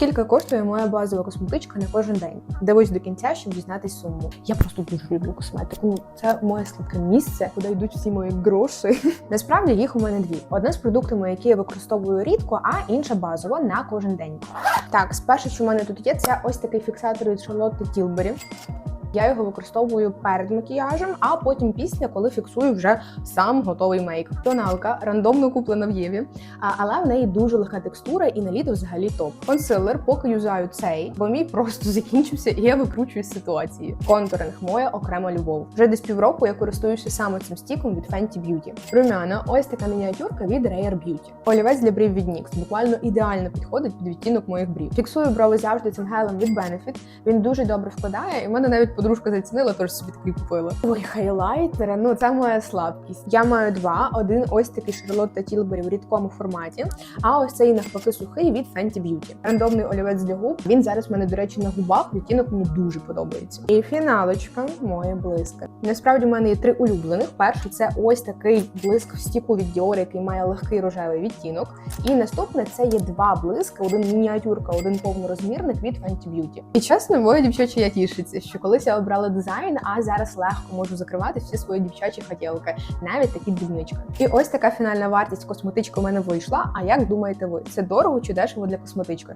Скільки коштує моя базова косметичка на кожен день? Дивись до кінця, щоб дізнатись суму. Я просто дуже люблю косметику. Це моє слабке місце, куди йдуть всі мої гроші. Насправді їх у мене дві: одна з продуктами, які я використовую рідко, а інша базова на кожен день. Так, спершу, що в мене тут є, це ось такий фіксатор від Charlotte Tilbury. Я його використовую перед макіяжем, а потім після, коли фіксую вже сам готовий мейк. Тоналка рандомно куплена в Єві, але в неї дуже легка текстура і на літо взагалі топ. Консилер, поки юзаю цей, бо мій просто закінчився, і я викручуюсь з ситуації. Контуринг моя окрема любов. Вже десь півроку я користуюся саме цим стіком від Fenty Beauty. Румяна, ось така мініатюрка від Rare Beauty. Олівець для брів від NYX. Буквально ідеально підходить під відтінок моїх брів. Фіксую брови завжди цим гелем від Benefit. Він дуже добре вкладає, і в мене навіть подружка зацінила, тож собі такий купила. Ой, хайлайтери, ну це моя слабкість. Я маю два: один ось такий Charlotte Tilbury в рідкому форматі, а ось цей навпаки сухий від Fenty Beauty. Рандомний олівець для губ. Він зараз в мене, до речі, на губах. Відтінок мені дуже подобається. І фіналочка моє блиска. Насправді в мене є три улюблених. Перший це ось такий блиск в стіку від Dior, який має легкий рожевий відтінок. І наступне це є два блиска: один мініатюрка, один повнорозмірник від Fenty Beauty. І чесно, моя дівчача я тішиться, що колись я обрала дизайн, а зараз легко можу закривати всі свої дівчачі хотілки, навіть такі дрібнички. І ось така фінальна вартість косметички у мене вийшла. А як думаєте ви? Це дорого чи дешево для косметички?